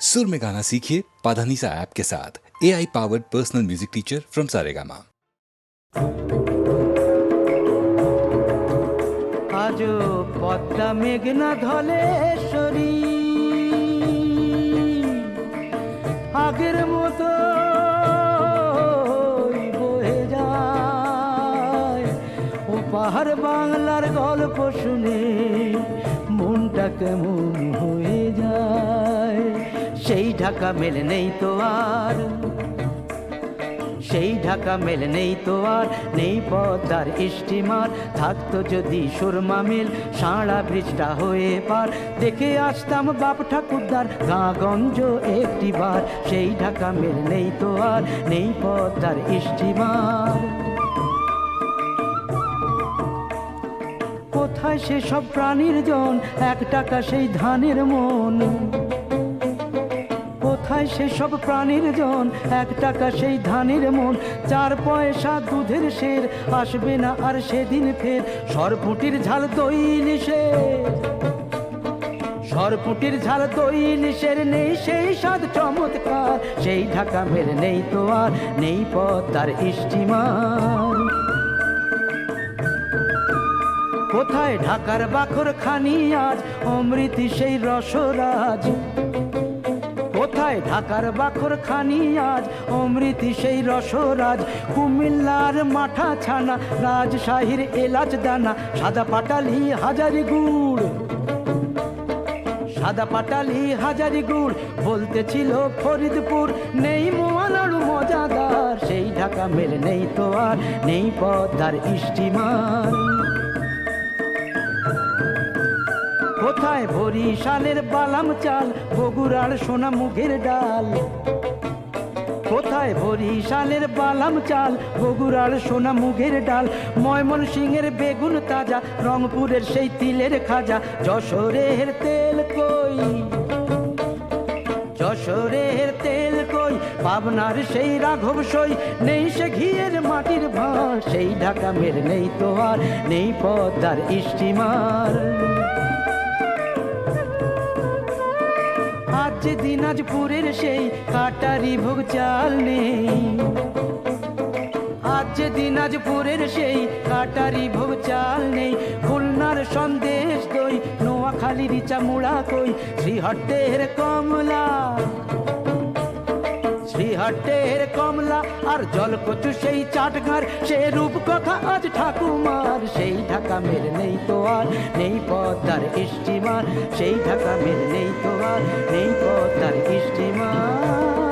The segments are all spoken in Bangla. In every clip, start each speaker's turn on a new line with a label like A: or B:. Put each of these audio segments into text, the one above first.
A: सुर में गाना सीखिए पाधानीसा ऐप के साथ A I powered personal music teacher from Saregama
B: আজও পদ্মা মেঘনা ধলেশ্বরী আগের মতো বয়ে যায় ও পাহাড় বাংলার গল্প শুনে মনটা কেমন হয়ে যায় সেই ঢাকা মেলে নেই তো আর। সেই ঢাকা মেলে নেই তো আর, নেই পদ্মার স্টিমার। থাকতো যদি সুরমা মিল, সাঁড়া ব্রিজটা হয়ে পার। দেখে আসতাম বাপ ঠাকুরদার গাঁগঞ্জ একটি বার। সেই ঢাকা মেল নেই তো আর, নেই পদ্মার স্টিমার। কোথায় সেসব প্রাণীর জন, এক টাকা সেই ধানের মন। কোথায় সেসব প্রাণীর জন। এক টাকা সেই ধানের মন, চার পয়সা দুধের শের আসবে না আর সেদিন ফের সরপুটির ঝাল দই সরপুটির ঝাল দই নিষের নেই সেই স্বাদ চমৎকার। সেই ঢাকা মের নেই তো আর, নেই পথ তার স্টিমার কোথায় ঢাকার বাখর খানি আজ? অমৃতি সেই রসরাজ। কোথায়? ঢাকার বাখর খানি আজ, অমৃতি সেই রসরাজ, কুমিল্লার মাঠা ছানা রাজশাহীর এলাচ দানা, সাদা পাটালি হাজারি গুড়। সাদা পাটালি হাজারি গুড় বলতেছিল ফরিদপুর, নেই মোয়ালাড়ু মজাদার, সেই ঢাকা মেল নেই তো আর, নেই পদ্মার স্টিমার কোথায় বরিশালের বালাম চাল, বগুড়ার সোনা মুগের ডাল। কোথায় বরিশালের বালাম চাল, বগুড়ার সোনা মুগের ডাল? ময়মন সিংহের বেগুন তাজা, রংপুরের সেই তিলের খাজা। যশোরের তেল কই? যশোরের তেল কই? পাবনার সেই রাঘব সই। নেই সে ঘিয়ের মাটির ভাঁড় সেই ঢাকা মের নেই তো নেই পদ্মার স্টিমার। যে দিনাজপুরের সেই কাটারি ভোগ চাল নেই। আজ দিনাজপুরের সেই কাটারি ভোগ চাল নেই। খুলনার সন্দেশ দই, নোয়াখালীর চামুড়া কই, শ্রীহট্টের কমলা। শ্রীহট্টের কমলা আর জলকচু সেই চাটঘার সে রূপ কথা আজ ঠাকুমার। সেই ঢাকা মের নেই তো আর, নেই পদ্মার ইষ্টিমার সেই ঢাকা মের নেই তো আর, নেই পদ্মার স্টিমার।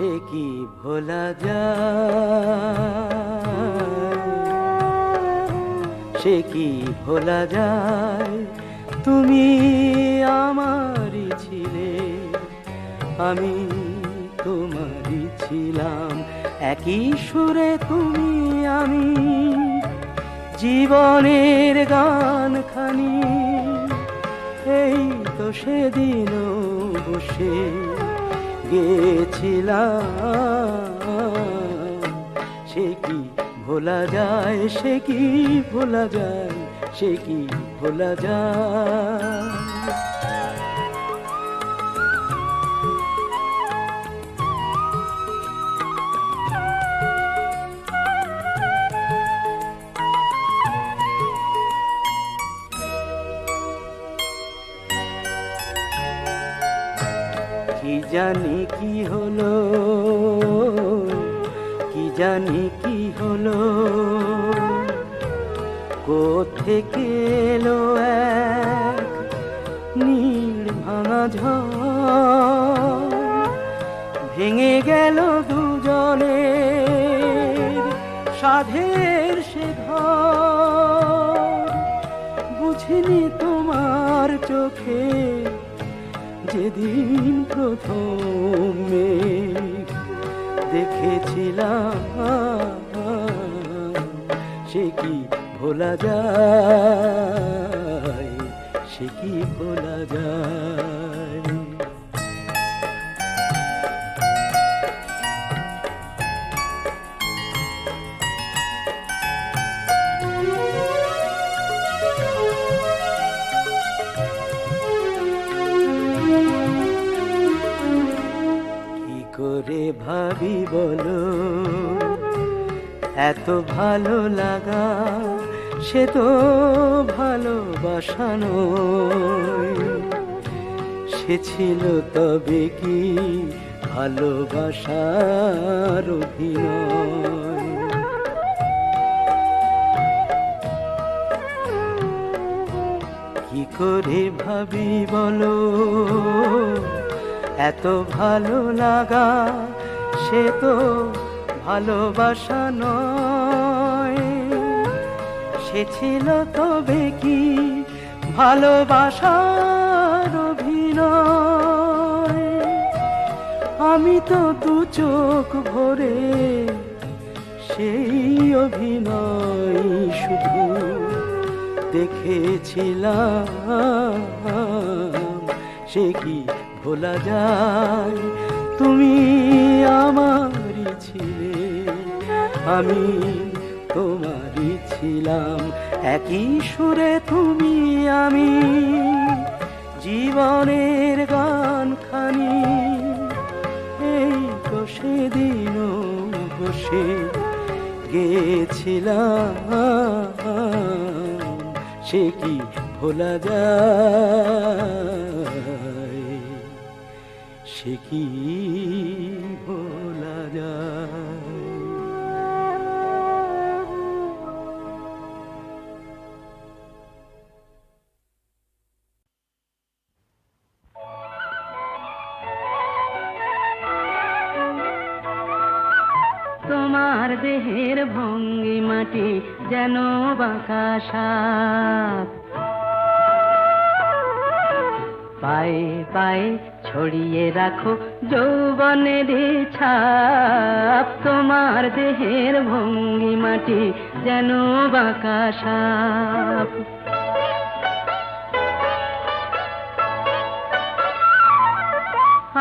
B: সে কি ভোলা যায়? সে কি ভোলা যায়? তুমি আমারই ছিলে, আমি তোমারই ছিলাম। একই সুরে তুমি, আমি জীবনের গান খানি এই তো সেদিনও বসে গেছিলাম। সে কি ভোলা যায় সে কি ভোলা যায় সে কি ভোলা যায়? জানি কি হলো, কি জানি কি হলো কোথেকে এলো এক নীল ভাঙা ঝড়? ভেঙে গেল দুজনে সাধের সে ঘর। বুঝিনি তোমার চোখে যেদিন প্রথমে দেখেছিলাম সে কি ভোলা যায় সে কি ভোলা যায়। ভাবি বলো, এত ভালো লাগা সে তো ভালোবাসানো সে ছিল তবে কি ভালোবাসার অভিনয়? কি করে ভাবি বলো, এত ভালো লাগা সে তো ভালোবাসা নয়। সে ছিল তবে কি ভালোবাসার অভিনয়? আমি তো দু চোখ ভরে সেই অভিনয় শুধু দেখেছিলাম। সে কি ভোলা যায়? তুমি আমারই ছিলে, আমি তোমারই ছিলাম। একই সুরে তুমি, আমি জীবনের গান খানি এই তো সেদিন বসে গেছিলাম। সে কি ভোলা যায়? সে কি ভোলা যায়। তোমার দেহের ভঙ্গি মাটি যেন বাঁকা ছড়িয়ে রাখো যৌবনের ছাপ তোমার দেহের ভঙ্গি মাটি যেন বাঁকা সাপ।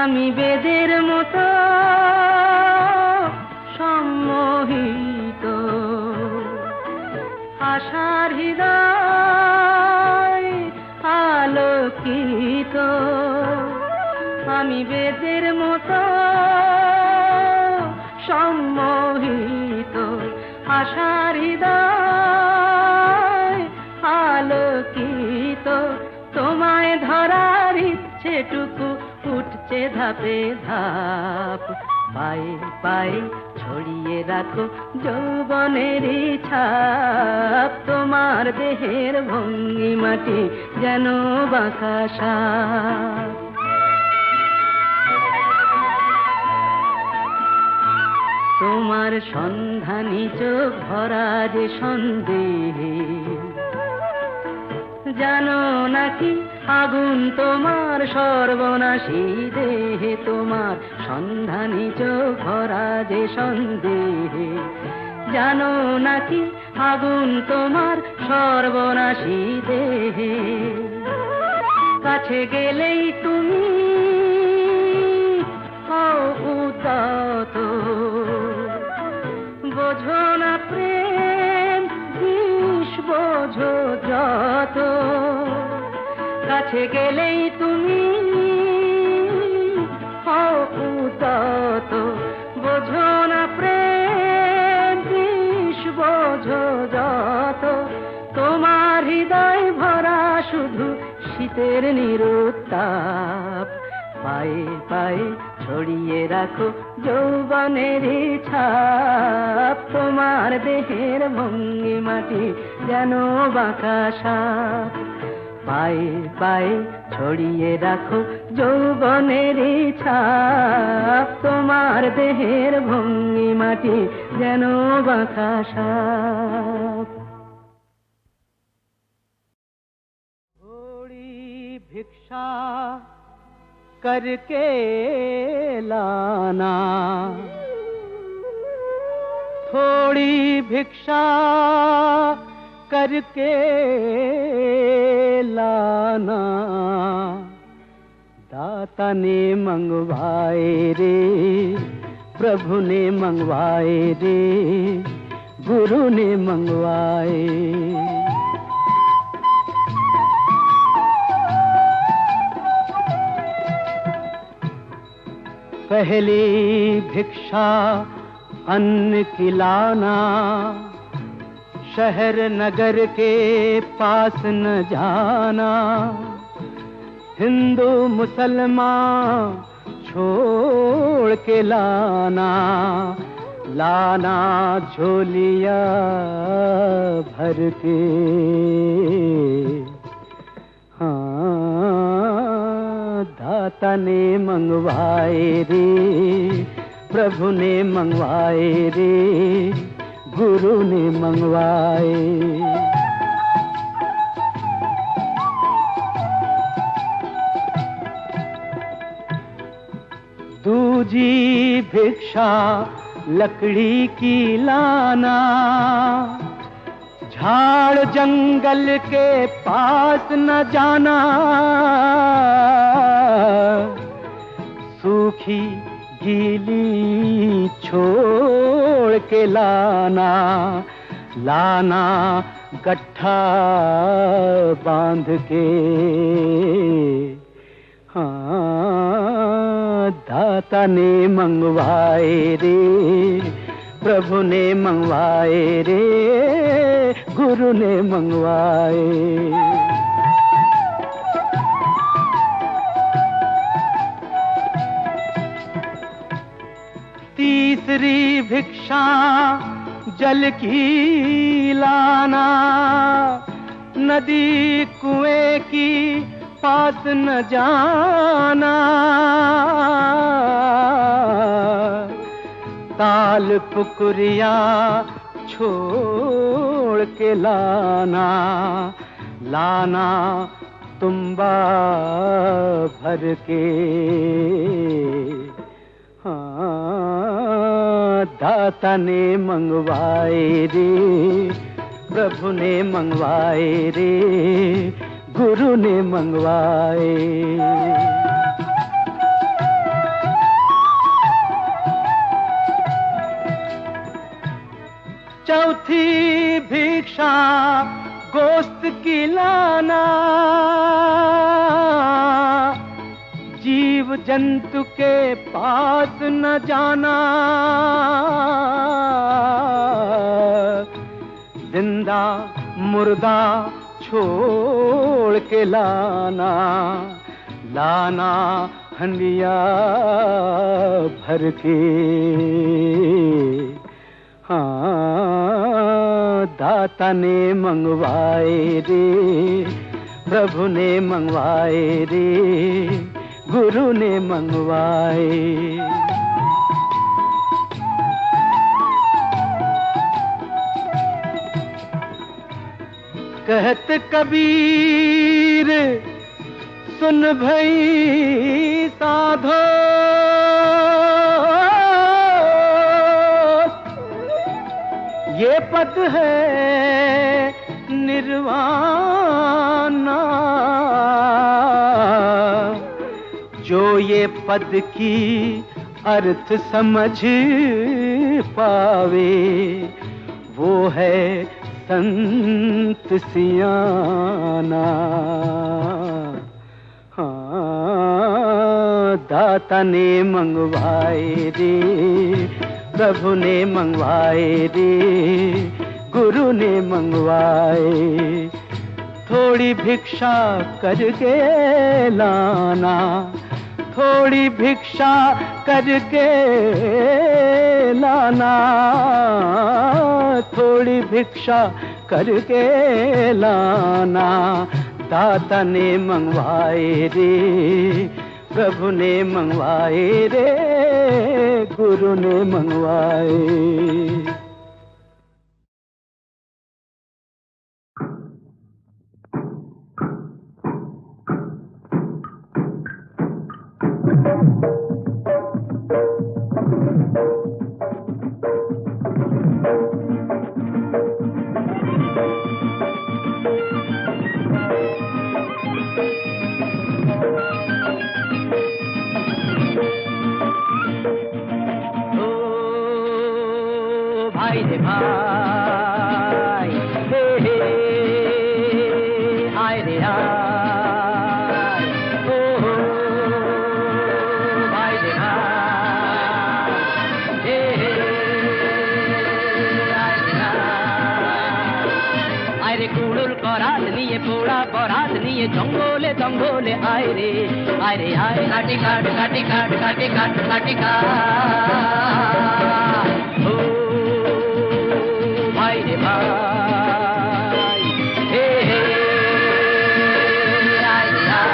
B: আমি বেদের মতো ধাপে ধাপ। পায়ে পায়ে ছড়িয়ে রাখো যৌবনের ছাপ। তোমার দেহের ভঙ্গি মাটি যেন বাঁকা তোমার সন্ধানী চোখ ভরা যে সন্দেহে, জানো নাকি আগুন তোমার সর্বনাশী দেহে, তোমার সন্ধানী চোখ ভরা যে সন্দেহে। জানো নাকি আগুন তোমার সর্বনাশী দেহে? কাছে গেলেই তুমি উদাত বোঝো না প্রেম, বিষ বোঝো যত। কাছে গেলেই তুমি উদাত। বোঝো না প্রেম বোঝো যত। তোমার হৃদয় ভরা শুধু শীতের নিরুত্তাপ। পায়ে পায়ে ছড়িয়ে রাখো যৌবনের ছাপ। তোমার দেহের ভঙ্গি মাটি যেন বাঁকা সাপ। পায়ে পায়ে ছড়িয়ে রাখো যৌবনের ছাপ তোমার দেহের ভঙ্গি মাটি যেন বাঁকা সাপ थोड़ी भिक्षा करके लाना थोड़ी भिक्षा करके लाना। दाता ने मंगवाए रे, प्रभु ने मंगवाए रे, गुरु ने मंगवाए। पहली भिक्षा अन्न खिलाना शहर नगर के पास न जाना। हिंदू मुसलमान छोड़ के लाना। लाना झोलिया भर के। हाँ दाता ने मंगवाए रे, प्रभु ने मंगवाए रे। गुरु ने मंगवाए। दूजी भिक्षा, लकड़ी की लाना, झाड़ जंगल के पास न जाना, सूखी गीली छोड़ के लाना लाना गट्ठा बाँध के। हाँ दाता ने मंगवाए रे, प्रभु ने मंगवाए रे, गुरु ने मंगवाए। तीसरी भिक्षा जल की लाना। नदी कुएँ की पास न जाना। ताल पुकुरिया छोड़ के लाना। लाना तुम्बा भर के। हाँ। दाता ने मंगवाए रे, प्रभु ने मंगवाए रे, गुरु ने मंगवाए। चौथी भिक्षा, गोश्त की लाना। जीव जंतु के पास न जाना। ज़िंदा मुर्दा छोड़ के लाना लाना हंडिया भर के। हाँ दाता ने मंगवाए रे, प्रभु ने मंगवाए रे। गुरु ने मंगवाए। कहत कबीर सुन भई साधो। ये पद है निर्वाणा। पद की अर्थ समझ पावे। वो है संत सियाना। हाँ दाता ने मंगवाए रे, प्रभु ने मंगवाए रे, गुरु ने मंगवाए। थोड़ी भिक्षा करके लाना थोड़ी भिक्षा करके लाना। थोड़ी भिक्षा करके लाना। दाता ने मंगवाए रे, प्रभु ने मंगवाए रे, गुरु ने मंगवाए। Thank you. বরাত নিয়ে জঙ্গলে জঙ্গলে আয় রে আয় রে আয় কাটি কাট কাটি কাট কাটি কাট কাটি কাট ও ভাই রে ভাই হে হে আয় রে আয়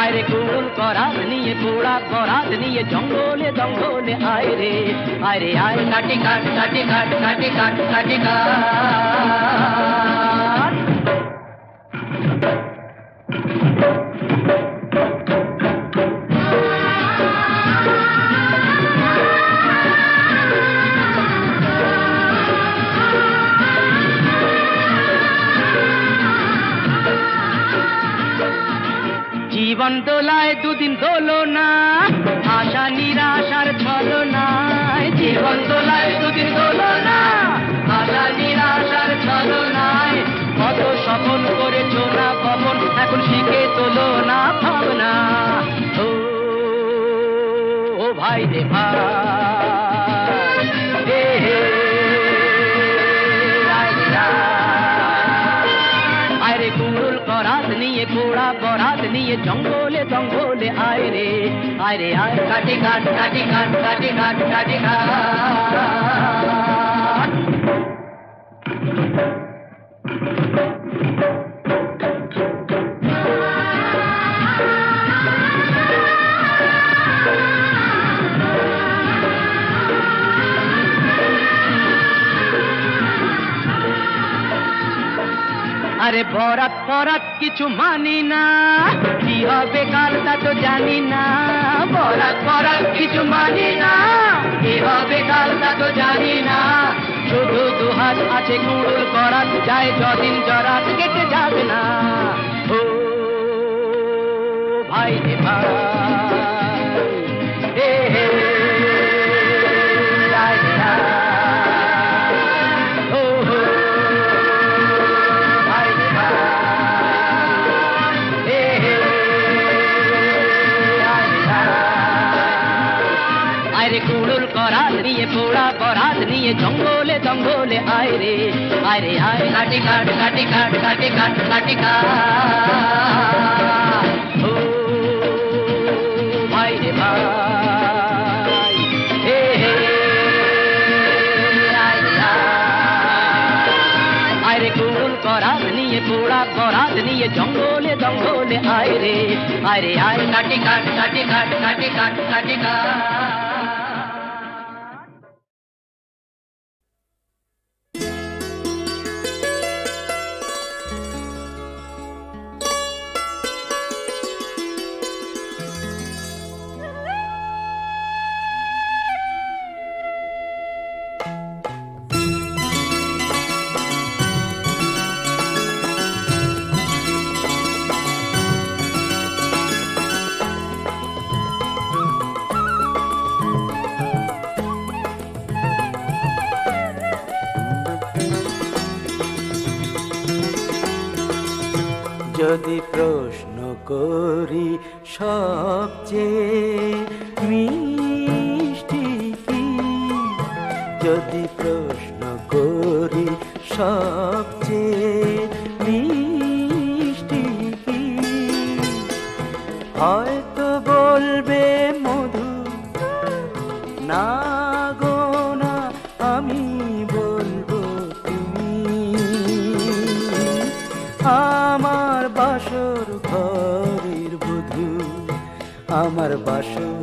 B: আয় রে কুড়ুল করাত নিয়ে পোড়া বরাত নিয়ে জঙ্গলে জঙ্গলে আয় রে আয় রে আয় কাটি কাট কাটি কাট কাটি কাট জীবন দোলায় দুদিন দোলো না আশা নিরাশার ছলো নাই জীবন দোলায় দুদিন দোলো না আশা নিরাশার ছলো নাই কত স্বপন করেছ না পবন এখন শিখে তোলো না ভাবনা। ও ও ভাই রে ভাই। জঙ্গলে জঙ্গলে আয় রে আয় রে, আয়। কাটি কাট কাটি কাট কাটি কাট কাটি কাট বরাত পরাত কিছু মানি না। কি হবে কাল তা তো জানি না। বরাত পরাত কিছু মানি না। কি হবে কাল তা তো জানি না। শুধু দুহাত আছে কুড়ুল করাত যায় যদিন জরাত কেটে যাবে না। ও ভাই ভাই। করাত নিয়ে পোড়া বরাত নিয়ে জঙ্গলে জঙ্গলে আয় রে আয় রে আয় কাটি কাট কাটি কাট কাটি কাট কাটি কাট ও ভাই রে ভাই হে হে আয় রে আয়। আয় রে কুড়ুল করাত নিয়ে পোড়া বরাত নিয়ে জঙ্গলে জঙ্গলে আয় রে আয় রে আয় কাটি কাট কাটি কাট কাটি কাট কাটি কাট হয়তো বলবে মধু না আমি আমার বাসর বধূ তোমার বাসর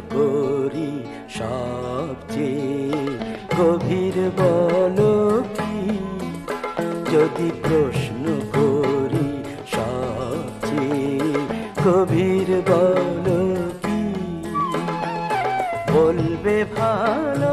B: করি সবচেয়ে গভীর বল কি? যদি প্রশ্ন করি সবচেয়ে গভীর বল কি? বলবে ভালোবাসা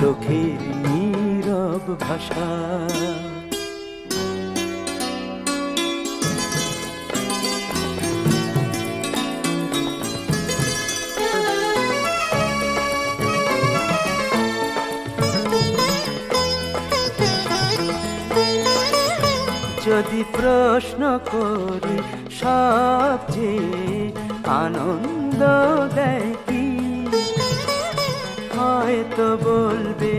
B: চোখের নীরব ভাষা। যদি প্রশ্ন করি সবচেয়ে আনন্দ দেয় হয়তো বলবে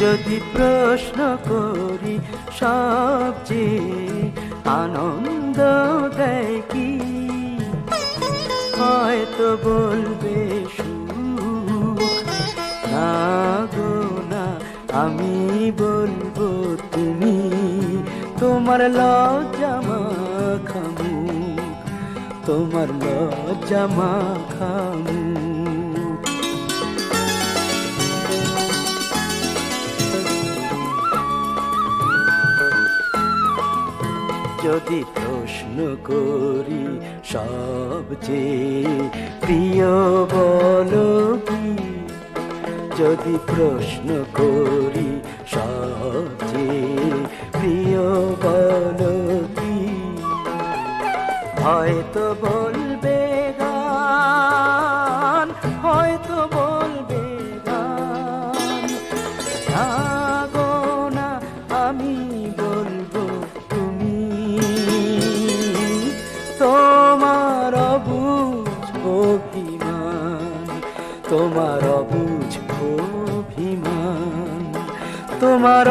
B: যদি প্রশ্ন করি সবচেয়ে আনন্দ দেয় কি? হয়তো বলবে সুখ না না, আমি বলব তুমি তোমার লজ্জা তোমার লজ্জা মাখামু। যদি প্রশ্ন করি সবচেয়ে প্রিয় বল যদি প্রশ্ন করি তোমার